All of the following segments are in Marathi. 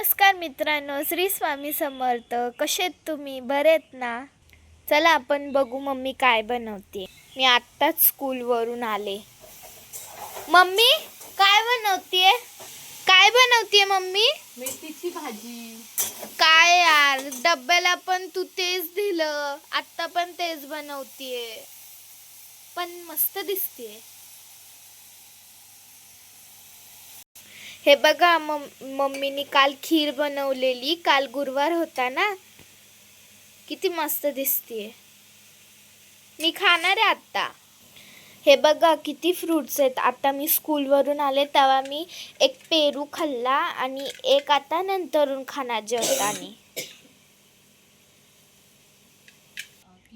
नमस्कार मित्रांनो श्री स्वामी समर्थ. कसे तुम्ही? बरे आहेत ना? चला आपण बघू मम्मी काय बनवते. मी आत्ताच स्कूलवरून आले. मम्मी काय बनवतीये? काय बनवतीये मम्मी? मेथीची भाजी. काय यार डब्याला पण तू तेच दिलं. आत्ता पण तेच बनवतीये. पण मस्त दिसतीये. हे बघा मम मम्मीनी काल खीर बनवलेली. काल गुरुवार होता ना? किती मस्त दिसतीये. मी खाणार आहे आत्ता. हे बघा किती फ्रुट्स आहेत. आता मी स्कूलवरून आले तेव्हा मी एक पेरू खाल्ला आणि एक आता नंतरून खाणार जेवताना.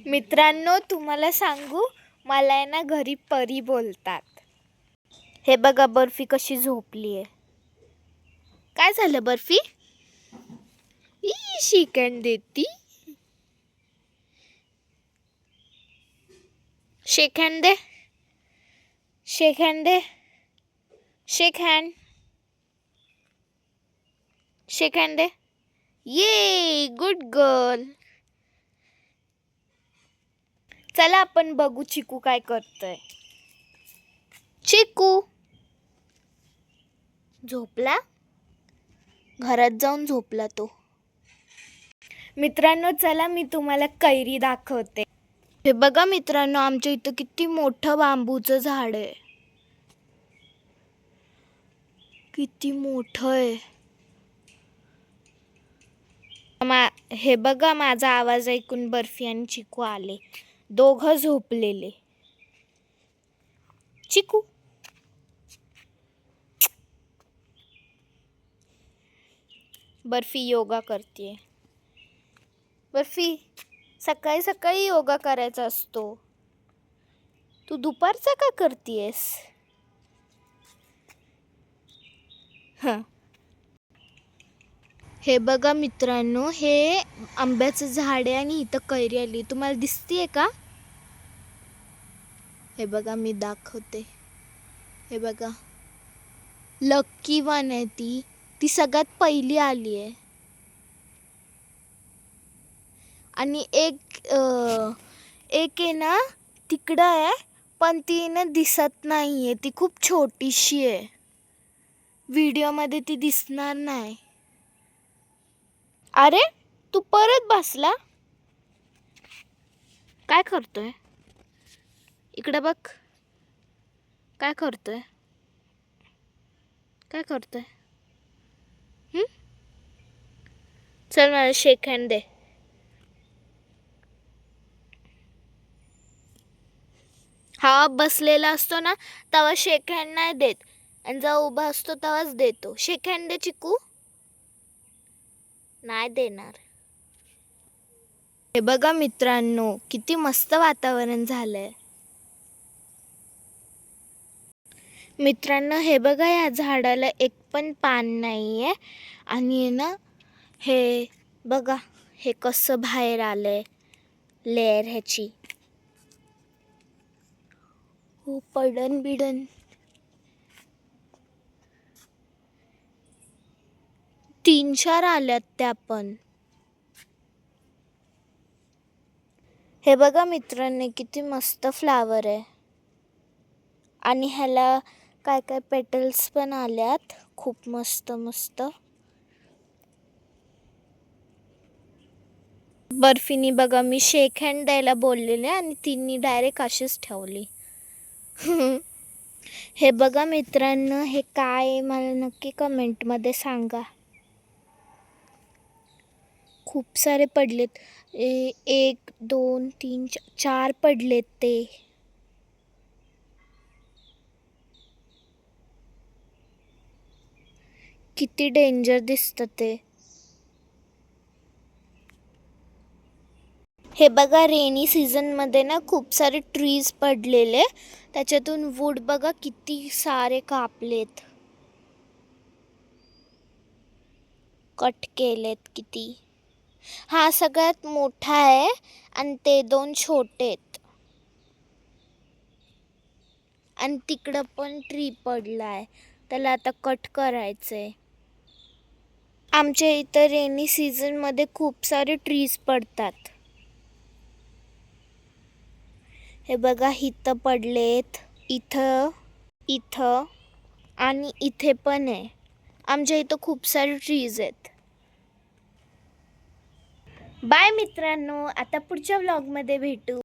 मित्रांनो तुम्हाला सांगू मला आहे ना घरी परी बोलतात. हे बघा बर्फी कशी झोपली आहे काय झालं बर्फी? ई शिकण देती. शेक हँड दे. शेक हँड दे. शेक हँड शेक हँड दे. ये गुड गर्ल. चला आपण बघू चिकू काय करतोय. चिकू. झोपला? घरात जाऊन झोपला तो. मित्रांनो चला मी तुम्हाला कैरी दाखवते. हे बघा मित्रांनो आमच्या इथं किती मोठं बांबूचं झाड आहे. किती मोठं आहे. मा हे बघा माझा आवाज ऐकून बर्फी आणि चिकू आले. दोघं झोपलेले. चिकू बर्फी योगा करते बर्फी सकाळी सकाळी योगा करायचा असतो. तू दुपारचा का करतेस हां. हे बघा मित्रांनो हे आंब्याचं झाड आहे आणि इथं कैरी आली. तुम्हाला दिसतीये का? हे बघा मी दाखवते. हे बघा. लक्की वन आहे ती. ती सगळ्यात पहिली आली आहे. आणि एक एक आहे ना तिकडं आहे पण ती ना दिसत नाही आहे ती खूप छोटीशी आहे. व्हिडिओमध्ये ती दिसणार नाही. अरे तू परत बसला? काय करतोय? इकडे बघ. काय करतोय? काय करतोय हं? चल मला शेक हँड दे. हा बसलेला असतो ना तेव्हा शेक हँड नाही देत. आणि जेव्हा उभा असतो तेव्हाच देतो. शेक हँड दे चिकू. नाही देणार. हे बघा मित्रांनो किती मस्त वातावरण झालंय. मित्रांनो हे बघा या झाडाला एक पण पान नाही आहे आणि ना हे बघा हे कसं बाहेर आलंय. लेअर ह्याची. हो पडन बिडन. तीन चार आल्यात त्या पण. हे बघा मित्रांनी किती मस्त फ्लावर आहे. आणि ह्याला काय काय पेटल्स पण आल्यात. खूप मस्त मस्त. बर्फीनी बघा मी शेक हँड द्यायला बोललेले आणि तिने डायरेक्ट अशीच ठेवली. हे बघा मित्रांनो हे काय आहे मला नक्की कमेंटमध्ये सांगा. खूप सारे पडलेत. ए- एक दोन तीन चार पडलेत ते. किती डेंजर दिसतं ते. हे बघा रेनी सीझनमध्ये ना खूप सारे ट्रीज पडलेले. त्याच्यातून वूड बघा किती सारे कापलेत. कट केलेत किती. हा सगळ्यात मोठा आहे आणि ते दोन छोटे आहेत आणि तिकडं पण ट्री पडला आहे त्याला आता कट करायचंय. आमच्या इथं रेनी सीझनमध्ये खूप सारे ट्रीज पडतात. हे बघा इथं पडलेत. इथं इथं आणि इथे पण आहे. आमच्या इथं खूप सारे ट्रीज आहेत. बाय मित्रांनो. आता पुढच्या व्लॉगमध्ये भेटू.